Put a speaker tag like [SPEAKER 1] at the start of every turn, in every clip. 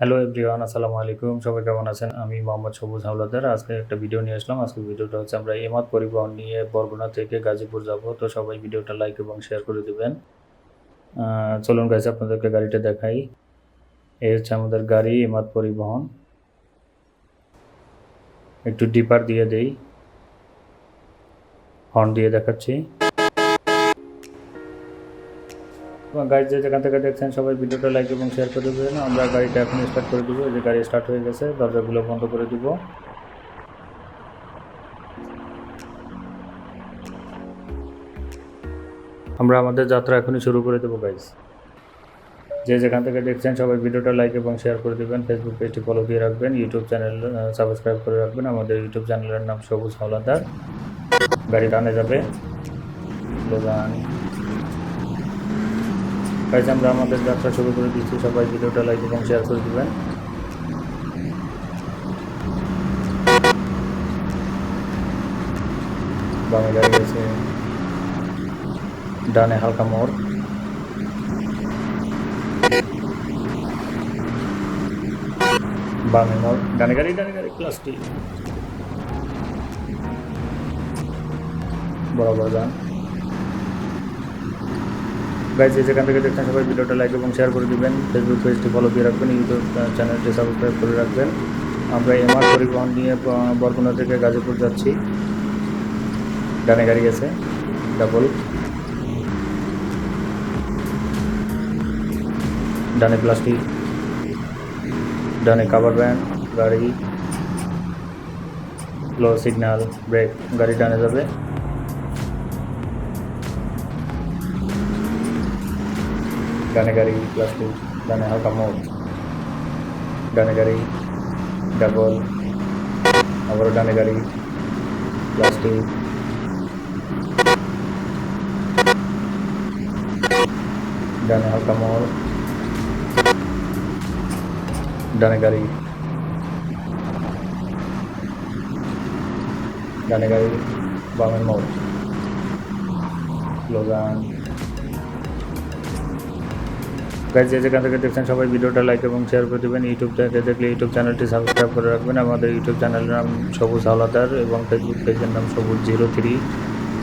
[SPEAKER 1] Hello everyone আসসালামু আলাইকুম। সবাই কেমন আছেন? আমি মোহাম্মদ সবুজ হাওলাদার। আজকে একটা ভিডিও নিয়ে আসলাম। আজকে ভিডিওটা হচ্ছে আমরা এমাদ পরিবহন নিয়ে বরগুনা থেকে গাজীপুর যাব। তো সবাই ভিডিওটা লাইক এবং শেয়ার করে দেবেন। চলুন গাইছে আপনাদেরকে গাড়িটা দেখাই। এই হচ্ছে আমাদের গাড়ি, এমাদ পরিবহন। একটু ডিপার দিয়ে দেই। হর্ন দিয়ে দেখাচ্ছি। গাড়ি যে যেখান থেকে দেখছেন, সবাই ভিডিওটা লাইক এবং শেয়ার করে দেবেন। আমরা গাড়িটা এখন স্টার্ট করে দিব। যে গাড়ি স্টার্ট হয়ে গেছে, দরজাগুলো বন্ধ করে দেবো। আমরা আমাদের যাত্রা এখনই শুরু করে দেবো গাইজ যে যেখান থেকে দেখছেন, সবাই ভিডিওটা লাইক এবং শেয়ার করে দেবেন। ফেসবুক পেজটি ফলো দিয়ে রাখবেন। ইউটিউব চ্যানেল সাবস্ক্রাইব করে রাখবেন। আমাদের ইউটিউব চ্যানেলের নাম সবুজ হাওলাদার। গাড়ি টানে যাবে। গাইজ, আমরা আমাদের যাত্রা শুরু করে দিচ্ছি। সবাই ভিডিওটা লাইক এবং শেয়ার করে দিবেন। ডানে হালকা মোড়। বামে মোড়। ডানে গাড়ি ডানে গাড়ি প্লাস্টিক বরাবর যান। গাইজ যেখান থেকে দেখছেন সবাই ভিডিওটা লাইক এবং শেয়ার করে দিবেন। ফেসবুক পেজটি ফলো দিয়ে রাখবেন ইউটিউব চ্যানেলটি সাবস্ক্রাইব করে রাখবেন। আমরা এমআর পরিবহন নিয়ে বরগুনা থেকে গাজীপুর যাচ্ছি। ডানে গাড়ি গেছে ডাবল ডানে প্লাস্টিক ডানে কাভার ভ্যান গাড়ি। লো সিগন্যাল ব্রেক গাড়ি ডানে যাবে। ডানে গাড়ি প্লাস্টিক ডানে হালকা মোড় ডানে গাড়ি ডাবল আবারও ডানে গাড়ি প্লাস্টিক ডানে হালকা মোড় ডানে গাড়ি ডানে গাড়ি গাইজ যে যেখান থেকে দেখছেন সবাই ভিডিওটা লাইক এবং শেয়ার করে দেবেন। ইউটিউব থেকে দেখলে ইউটিউব চ্যানেলটি সাবস্ক্রাইব করে রাখবেন। আমাদের ইউটিউব চ্যানেলের নাম সবুজ হাওলাদার এবং ফেসবুক পেজের নাম সবুজ জিরো থ্রি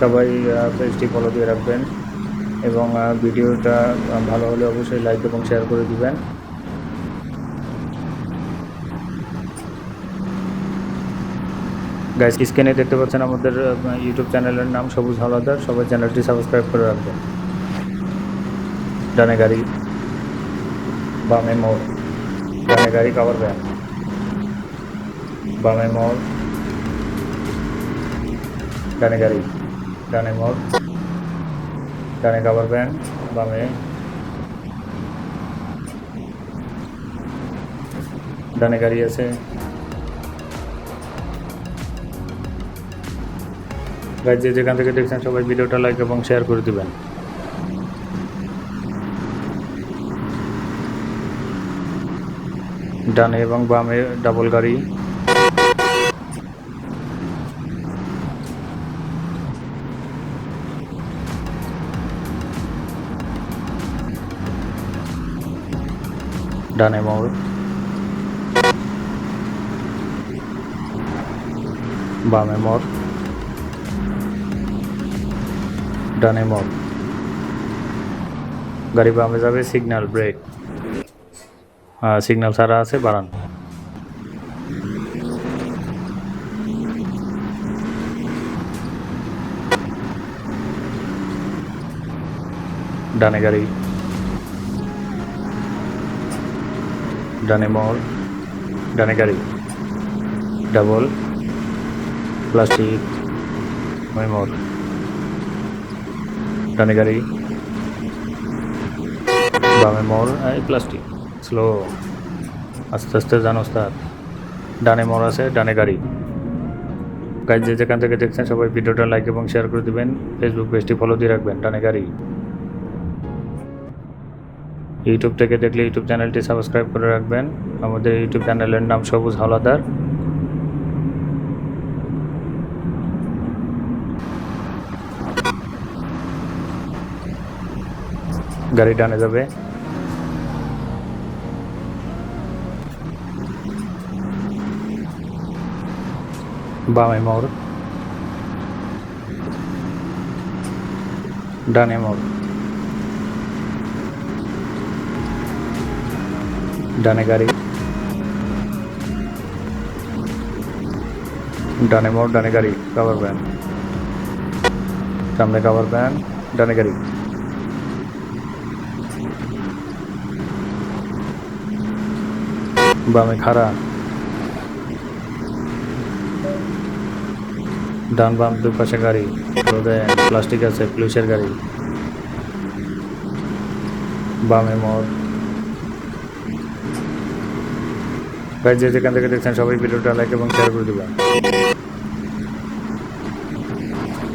[SPEAKER 1] সবাই পেজটি ফলো দিয়ে রাখবেন এবং ভিডিওটা ভালো হলে অবশ্যই লাইক এবং শেয়ার করে দিবেন। গাইজ স্ক্রিনে দেখতে পাচ্ছেন আমাদের ইউটিউব চ্যানেলের নাম সবুজ হাওলাদার। সবাই চ্যানেলটি সাবস্ক্রাইব করে রাখবেন। ডানে গাড়ি। বামে মোড় ডানে গাড়ি কাভার ভ্যান বামে মোড় ডানে গাড়ি ডানে মোড় ডানে কাভার ভ্যান বামে ডানে গাড়ি আছে। গাইজ যেখান থেকে দেখছেন, সবাই ভিডিওটা লাইক এবং শেয়ার করে দিবেন। ডানে এবং বামে ডাবল গাড়ি। ডানে মোড়। বামে মোড়। ডানে মোড়। গাড়ি বামে যাবে সিগন্যাল ব্রেক সিগন্যাল ছাড়া আছে, বাড়ান। ডানে গাড়ি। ডানে মোড় ডানে গাড়ি। ডাবল। প্লাস্টিক। মোড় ডানে গাড়ি। বামে মোড় প্লাস্টিক। স্লো আস্তে আস্তে জানো ওস্তাদ ডানে মোড় আছে, ডানে গাড়ি। গাইজ যে যেখান থেকে দেখছেন সবাই ভিডিওটা লাইক এবং শেয়ার করে দিবেন। ফেসবুক পেজটি ফলো দিয়ে রাখবেন, ডানে গাড়ি। ইউটিউব থেকে দেখলে ইউটিউব চ্যানেলটি সাবস্ক্রাইব করে রাখবেন। আমাদের ইউটিউব চ্যানেলের নাম সবুজ হাওলাদার। গাড়ি ডানে যাবে। বামে মোড় ডানে মোড় ডানে গাড়ি। ডানে মোড় ডানে গাড়ি কাভার ভ্যান সামনে কাভার ভ্যান ডানে গাড়ি। বামে খাড়া। ডান বাম দুই পাশে গাড়ি প্লাস্টিক আছে, পুলিশের গাড়ি। বামে মোড়। গাইজ যে যেখান থেকে দেখছেন সবাই ভিডিওটা লাইক এবং শেয়ার করে দেবেন।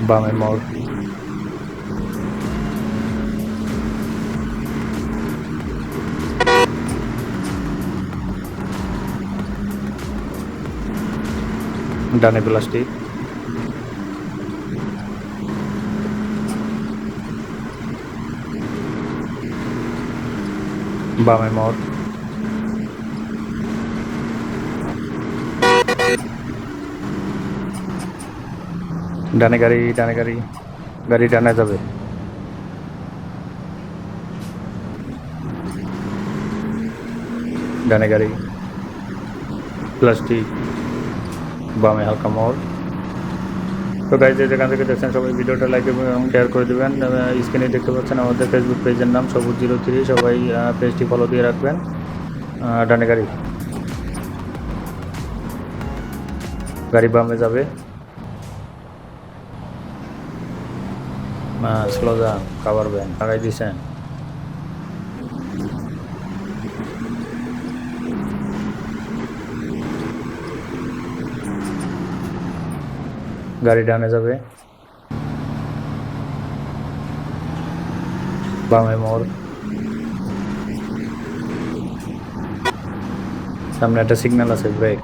[SPEAKER 1] বামে মোড়। ডানে প্লাস্টিক। বামে মোড় ডানে গাড়ি ডানে গাড়ি। গাড়ি ডানে যাবে। ডানে গাড়ি। প্লাস্টিক বামে হালকা মোড় তো গাইজ যেখান থেকে দেখছেন সবাই ভিডিওটা লাইক এবং শেয়ার করে দেবেন। স্ক্রিনে দেখতে পাচ্ছেন আমাদের ফেসবুক পেজের নাম সবুজ জিরো থ্রি সবাই পেজটি ফলো দিয়ে রাখবেন। ডানে গাড়ি। গাড়ি বামে যাবে। স্লো যান কাভার ভ্যান লাগাই গাড়ি ডানে যাবে। বামে মোড়। সামনে একটা সিগন্যাল আছে ব্রেক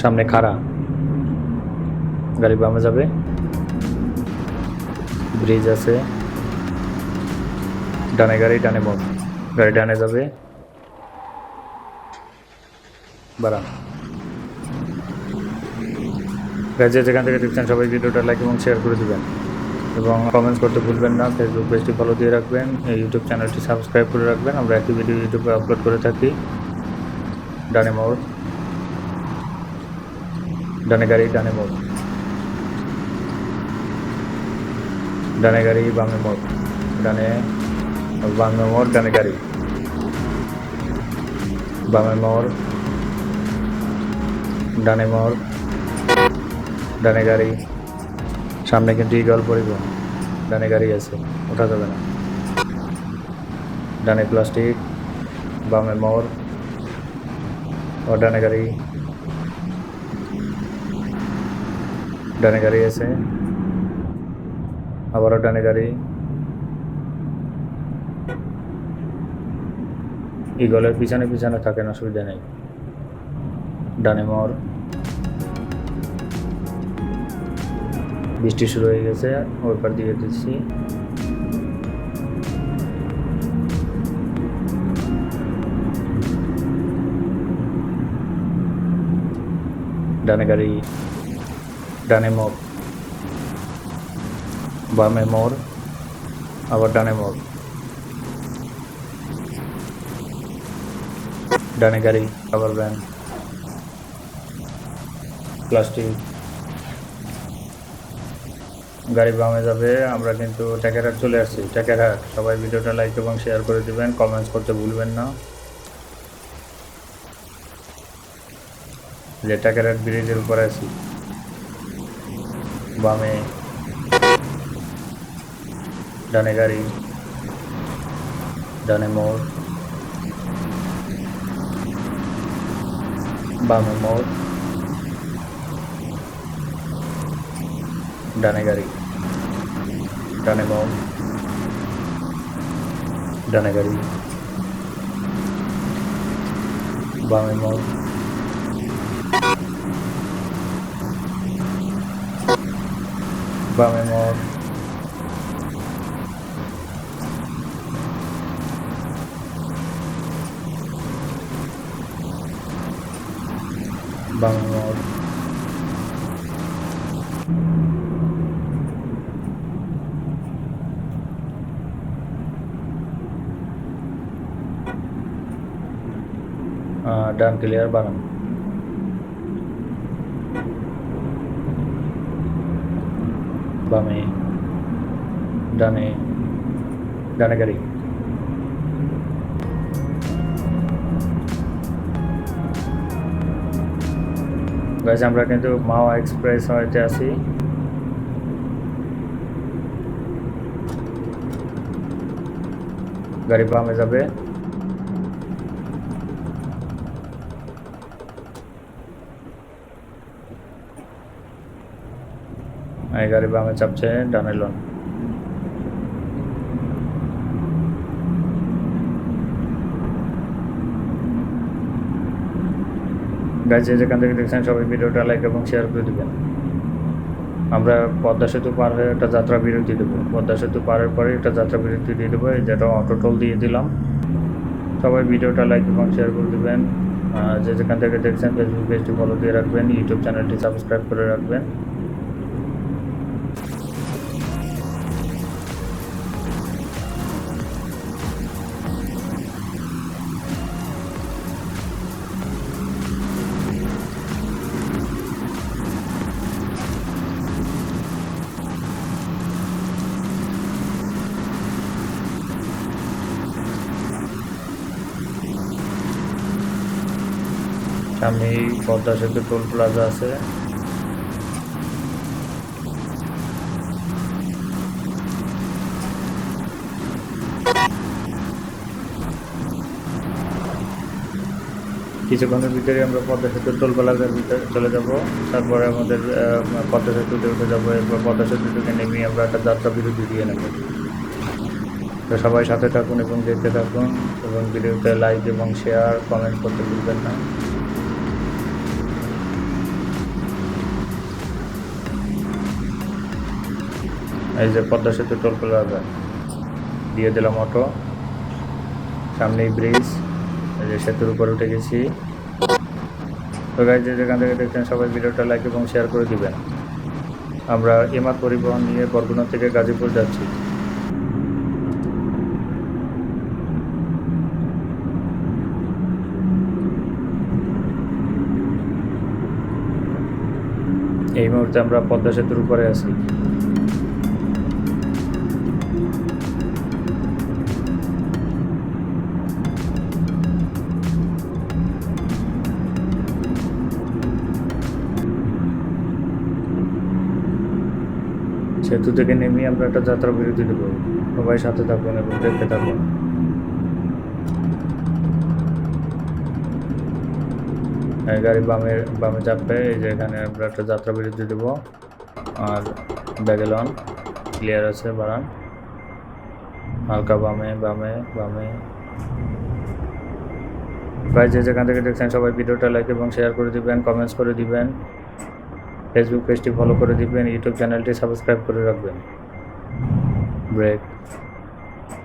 [SPEAKER 1] সামনে খাড়া। গাড়ি বামে যাবে। ব্রিজ আছে। ডানে গাড়ি, ডানে মোড়। গাড়ি ডানে যাবে। বাড়ান যে যেখান থেকে দেখছেন সবাই ভিডিওটা লাইক এবং শেয়ার করে দেবেন। এবং কমেন্টস করতে ভুলবেন না ফেসবুক পেজটি ফলো দিয়ে রাখবেন, এই ইউটিউব চ্যানেলটি সাবস্ক্রাইব করে রাখবেন। আমরা একটি ভিডিও ইউটিউবে আপলোড করে থাকি। ডানে মোড়। ডানে গাড়ি, ডানে মোড়। ডানে গাড়ি, বামে মোড়। ডানে। বামে মোড় ডানে গাড়ি। বামে মোড়, ডানে সামনে কিন্তু ইগল পরিবহন ডানে গাড়ি আছে, ওঠা যাবে না। ডানে প্লাস্টিক, বামে মোড়, ও ডানে গাড়ি। ডানে গাড়ি আছে, আবারও ডানে গাড়ি। ইগলের পিছনে পিছনে থাকেন অসুবিধা নেই। ডানে মোড় বৃষ্টি শুরু হয়ে গেছে, ওই পার দিয়ে দিচ্ছি। ডানে গাড়ি, ডানে মোড় বামে মোড় আবার ডানে মোড় ডানে গাড়ি আবার ভ্যান প্লাস্টিক গাড়ি বামে যাবে, আমরা কিন্তু ট্যাকেরহাট চলে আসছি। ট্যাকেরহাট সবাই ভিডিওটা লাইক এবং শেয়ার করে দিবেন কমেন্টস করতে ভুলবেন না। যে ট্যাকেরহাট ব্রিজের উপরে আছি, বামে ডানে গাড়ি ডানে মোড়। বামে মোড় ডানে গাড়ি ডানে মোড় বামে মোড় আহ, ডান ক্লিয়ার বানান বামে ডানে ডানে গাড়ি গাছ আমরা কিন্তু মাওয়া এক্সপ্রেস হয়তে আছি। গাড়ি বামে যাবে। গাড়ি বামে চাপছে ডানে যে যেখান থেকে দেখছেন, সবাই ভিডিওটা লাইক এবং শেয়ার করে দেবেন। আমরা পদ্মা সেতু পার হয়ে একটা যাত্রা বিরতি দেবো। পদ্মা সেতু পারের পরে একটা যাত্রা বিরতি দিয়ে দেবো যেটা অটো টোল দিয়ে দিলাম। সবাই ভিডিওটা লাইক এবং শেয়ার করে দেবেন। যে যেখান থেকে দেখছেন ফেসবুক পেজটি ফলো দিয়ে রাখবেন ইউটিউব চ্যানেলটি সাবস্ক্রাইব করে রাখবেন। সামনেই পদ্মা সেতু টোল প্লাজা আছে। কিছুক্ষণের ভিতরে আমরা পদ্মা সেতুর টোল প্লাজার ভিতরে চলে যাব। তারপরে আমাদের পদ্মা সেতুতে উঠে যাব। এরপর পদ্মা সেতু থেকে নেমে আমরা একটা যাত্রা বিরতি দিয়ে নেব। তো সবাই সাথে থাকুন এবং দেখতে থাকুন এবং ভিডিওতে লাইক এবং শেয়ার কমেন্ট করতে ভুলবেন না। এই যে পদ্মা সেতু টোল প্লাজা। দিয়ে দিলাম অটো। সামনেই ব্রিজ। এই যে সেতুর উপর উঠে গেছি। তো গাইজ যে যেখান থেকে দেখছেন, সবাই ভিডিওটা লাইক এবং শেয়ার করে দিবেন। আমরা এমার পরিবহন নিয়ে বরগুনা থেকে গাজীপুর যাচ্ছি। এই মুহূর্তে আমরা পদ্মা সেতুর উপরে আছি। সেতু থেকে নেমে আমরা একটা যাত্রা বিরতি দেবো সবাই সাথে থাকুন এবং দেখতে থাকুন। গাড়ি বামে বামে চাপবে, এই যে এখানে আমরা একটা যাত্রা বিরতি দেবো। আর ব্যাগেলন ক্লিয়ার আছে, বাড়ান। হালকা বামে বামে বামে। প্রায় যে যেখান থেকে দেখছেন সবাই ভিডিওটা লাইক এবং শেয়ার করে দিবেন কমেন্টস করে দিবেন। ফেসবুক পেজটি ফলো করে দিবেন ইউটিউব চ্যানেলটি সাবস্ক্রাইব করে রাখবেন। ব্রেক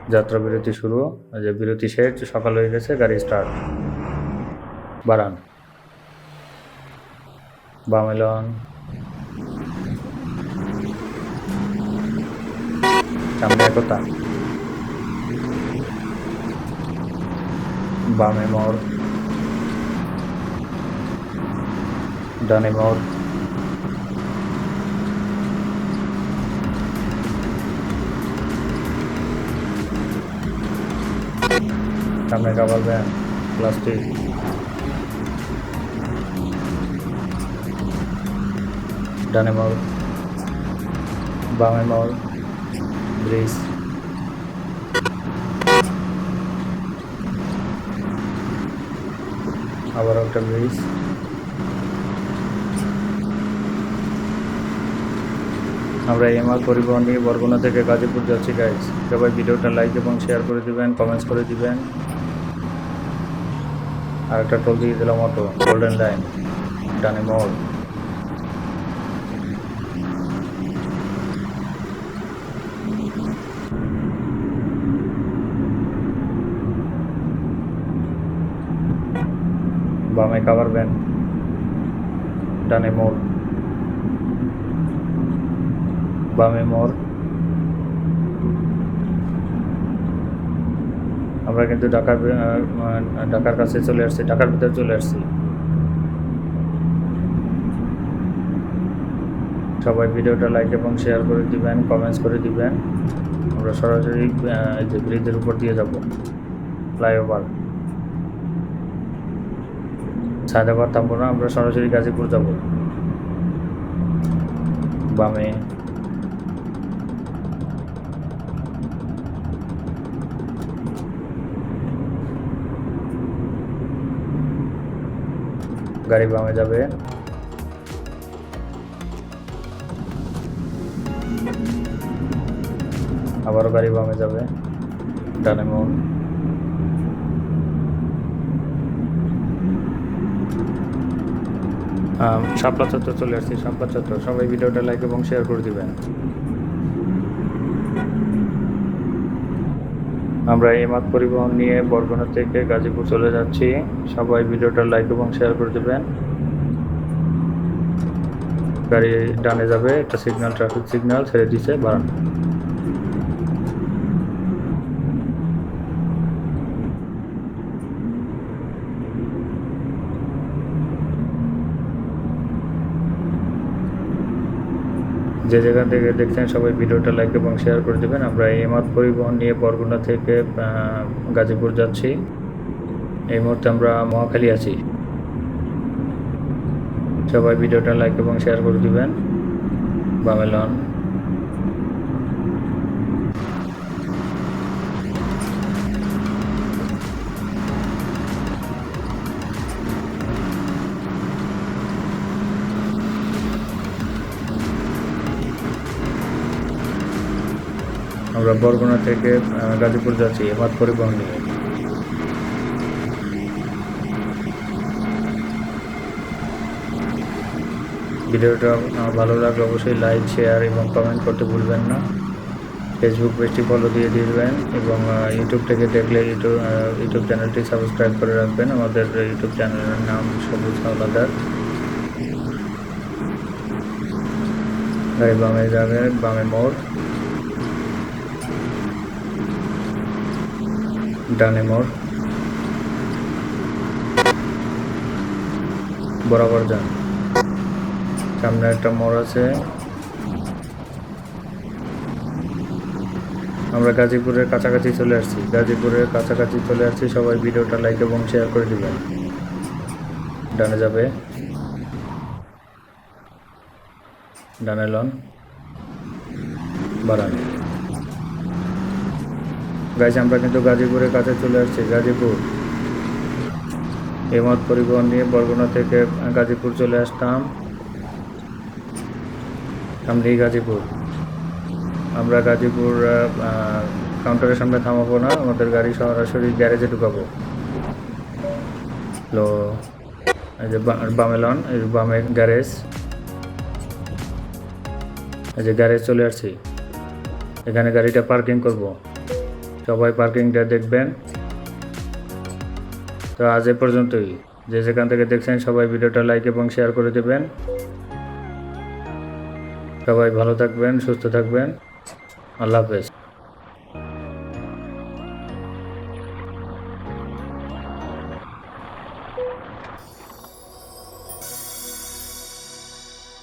[SPEAKER 1] যাত্রা বিরতি শুরু। যে বিরতি শেষ, সকাল হয়ে গেছে, গাড়ি স্টার্ট বাড়ান। বামেলন সামনে বামে মোড়। ডানে মোড়। সামনে কাবার ভ্যান প্লাস্টিক ডানে মোড় বামে মোড় ব্রিজ আবার একটা ব্রিজ আমরা এমআর পরিবহন নিয়ে বরগুনা থেকে গাজীপুর যাচ্ছি গাইজ সবাই ভিডিওটা লাইক এবং শেয়ার করে দিবেন কমেন্টস করে দিবেন। আর একটা টোল দিয়ে দিলাম অটো গোল্ডেন লাইন ডানে মোড় বামে কাভার ভ্যান ডানে মোড় বামে মোড় আমরা কিন্তু ঢাকার ঢাকার কাছে চলে আসছি, ঢাকার ভিতরে চলে আসছি। সবাই ভিডিওটা লাইক এবং শেয়ার করে দিবেন কমেন্টস করে দিবেন। আমরা সরাসরি যে ব্রিজের উপর দিয়ে যাব ফ্লাইওভার সায়দাবাদ থামবো না, আমরা সরাসরি গাজীপুর যাব। বামে গাড়ি বামে যাবে। আবারও গাড়ি বামে যাবে, ডানে মোড় শাপলা চত্বর চলে আসছি, শাপলা চত্বর। সবাই ভিডিওটা লাইক এবং শেয়ার করে দিবেন। আমরা এমাক পরিবহন নিয়ে বরগুনা থেকে গাজীপুর চলে যাচ্ছি। সবাই ভিডিওটা লাইক এবং শেয়ার করে দেবেন। গাড়ি ডানে যাবে, একটা সিগন্যাল ট্রাফিক সিগন্যাল ছেড়ে দিছে বাড়ান যে যেখান থেকে দেখছেন, সবাই ভিডিওটা লাইক এবং শেয়ার করে দেবেন। আমরা এমাত পরিবহন নিয়ে বরগুনা থেকে গাজীপুর যাচ্ছি। এই মুহূর্তে আমরা মহাখালী আছি। সবাই ভিডিওটা লাইক এবং শেয়ার করে দেবেন। বামেলন। আমরা বরগুনা থেকে গাজীপুর যাচ্ছি, এমাত পরিবহন নিয়ে। ভিডিওটা ভালো লাগলে অবশ্যই লাইক, শেয়ার এবং কমেন্ট করতে ভুলবেন না। ফেসবুক পেজটি ফলো দিয়ে দিবেন এবং ইউটিউব থেকে দেখলে ইউটিউব ইউটিউব চ্যানেলটি সাবস্ক্রাইব করে রাখবেন। আমাদের ইউটিউব চ্যানেলের নাম সবুজ হাওলাদার। গাড়ি বামে যাবে, বামে মোড়। ডানে মোড়। বরাবর যান। সামনে একটা মোড় আছে। আমরা গাজীপুরের কাছাকাছি চলে আসছি। গাজীপুরের কাছাকাছি চলে আসছি। সবাই ভিডিওটা লাইক এবং শেয়ার করে দিবেন। ডানে যাবে। ডানে লন। বাড়ান। গাইজ আমরা কিন্তু গাজীপুরের কাছে চলে আসছি, গাজীপুর। এমত পরিবহন নিয়ে বরগুনা থেকে গাজীপুর চলে আসতাম। সামনেই গাজীপুর। আমরা গাজীপুর কাউন্টারের সামনে থামাবো না, আমাদের গাড়ি সরাসরি গ্যারেজে ঢুকাবো। তো এই যে বা- বামে এই বামে গ্যারেজ। এই যে গ্যারেজ চলে আসছি। এখানে গাড়িটা পার্কিং করব। সবাই পার্কিংটা দেখবেন। তো আজ এ পর্যন্তই। যে যেখান থেকে দেখছেন সবাই ভিডিওটা লাইক এবং শেয়ার করে দেবেন। সবাই ভালো থাকবেন, সুস্থ থাকবেন। আল্লাহ হাফেজ।